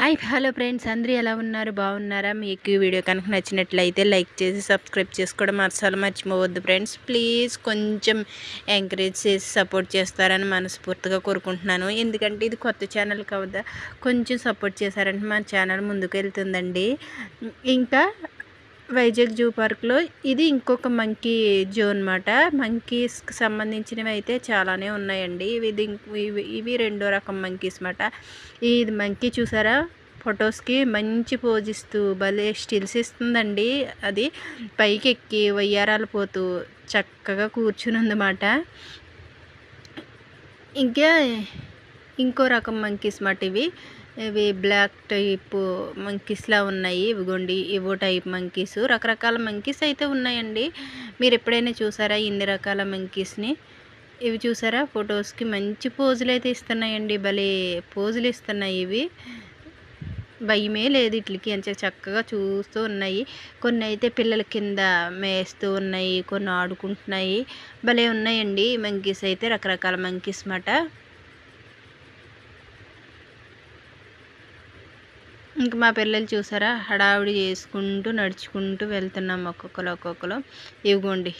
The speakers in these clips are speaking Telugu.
హాయ్ హలో ఫ్రెండ్స్ అందరూ ఎలా ఉన్నారు? బాగున్నారా? మీకు ఈ వీడియో కనుక నచ్చినట్లయితే లైక్ చేసి సబ్స్క్రైబ్ చేసుకోవడం అసలు మర్చిపోవద్దు ఫ్రెండ్స్. ప్లీజ్ కొంచెం ఎంకరేజ్ చేసి సపోర్ట్ చేస్తారని మనస్ఫూర్తిగా కోరుకుంటున్నాను. ఎందుకంటే ఇది కొత్త ఛానల్ కదా కొంచెం సపోర్ట్ చేశారంటే మా ఛానల్ ముందుకు వెళ్తుందండి. ఇంకా వైజాగ్ జూ పార్క్లో ఇది ఇంకొక మంకీ జూ అనమాట మంకీస్కి సంబంధించినవి అయితే చాలానే ఉన్నాయండి. ఇది ఇవి రెండో రకం మంకీస్ అనమాట ఇది మంకీ చూసారా? ఫొటోస్కి మంచి పోజ్ ఇస్తూ భలే స్టిల్స్ ఇస్తుందండి అది. పైకి ఎక్కి వయ్యారాలు పోతూ చక్కగా కూర్చుని ఉందన్నమాట. ఇంకా ఇంకో రకం మంకీస్ మాట ఇవి. ఇవి బ్లాక్ టైప్ మంకీస్లా ఉన్నాయి. ఇవిగోండి ఇవో టైప్ మంకీస్ రకరకాల మంకీస్ అయితే ఉన్నాయండి. మీరు ఎప్పుడైనా చూసారా ఇన్ని రకాల మంకీస్ని ఇవి చూసారా? ఫొటోస్కి మంచి పోజులు అయితే ఇస్తున్నాయండి. భలే పోజులు ఇస్తున్నాయి ఇవి. భయమే లేదు ఇట్లకి ఎంత చక్కగా చూస్తూ ఉన్నాయి. కొన్ని అయితే పిల్లల కింద మేస్తూ ఉన్నాయి. కొన్ని ఆడుకుంటున్నాయి. భలే ఉన్నాయండి మంకీస్ అయితే రకరకాల మంకీస్ మాట. ఇంక మా పిల్లలు చూసారా? హడావిడి చేసుకుంటూ నడుచుకుంటూ వెళ్తున్నాం ఒక్కొక్కరు ఒక్కొక్కరు. ఇవ్వండి.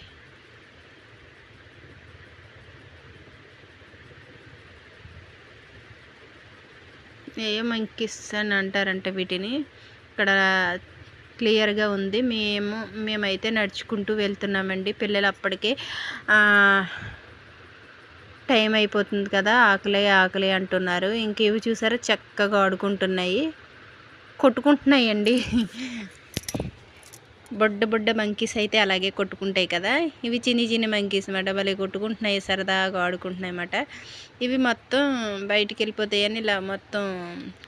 ఏ మంకిస్ అని అంటారంట వీటిని. ఇక్కడ క్లియర్గా ఉంది. మేము మేమైతే నడుచుకుంటూ వెళ్తున్నామండి. పిల్లలు అప్పటికే టైం అయిపోతుంది కదా ఆకలి ఆకలి అంటున్నారు. ఇంక ఇవి చూసారా? చక్కగా ఆడుకుంటున్నాయి. కొట్టుకుంటున్నాయండి. బొడ్డ బొడ్డ మంకీస్ అయితే అలాగే కొట్టుకుంటాయి కదా. ఇవి చిన్ని చిన్ని మంకీస్ అన్నమాట భలే కొట్టుకుంటున్నాయి సరదాగా ఆడుకుంటున్నాయి అన్నమాట ఇవి మొత్తం బయటికి వెళ్ళిపోతాయని ఇలా మొత్తం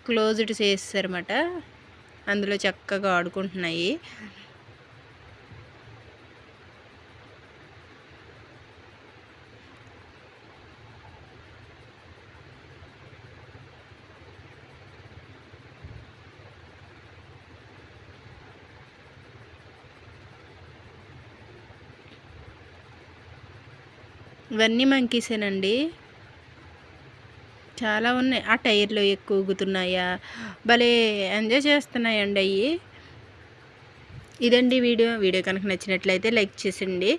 క్లోజ్డ్ చేస్తారన్నమాట అందులో చక్కగా ఆడుకుంటున్నాయి. ఇవన్నీ మంకీసేనండి. చాలా ఉన్నాయి. ఆ టైర్లో ఎక్కువ ఊగుతున్నాయా? భలే ఎంజాయ్ చేస్తున్నాయండి అవి ఇదండి వీడియో. వీడియో కనుక నచ్చినట్లయితే లైక్ చేసండి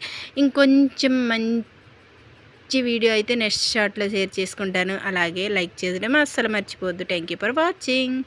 ఇంకొంచెం మంచి వీడియో అయితే నెక్స్ట్ షార్ట్లో షేర్ చేసుకుంటాను. అలాగే లైక్ చేయడం అస్సలు మర్చిపోవద్దు. Thank you for watching.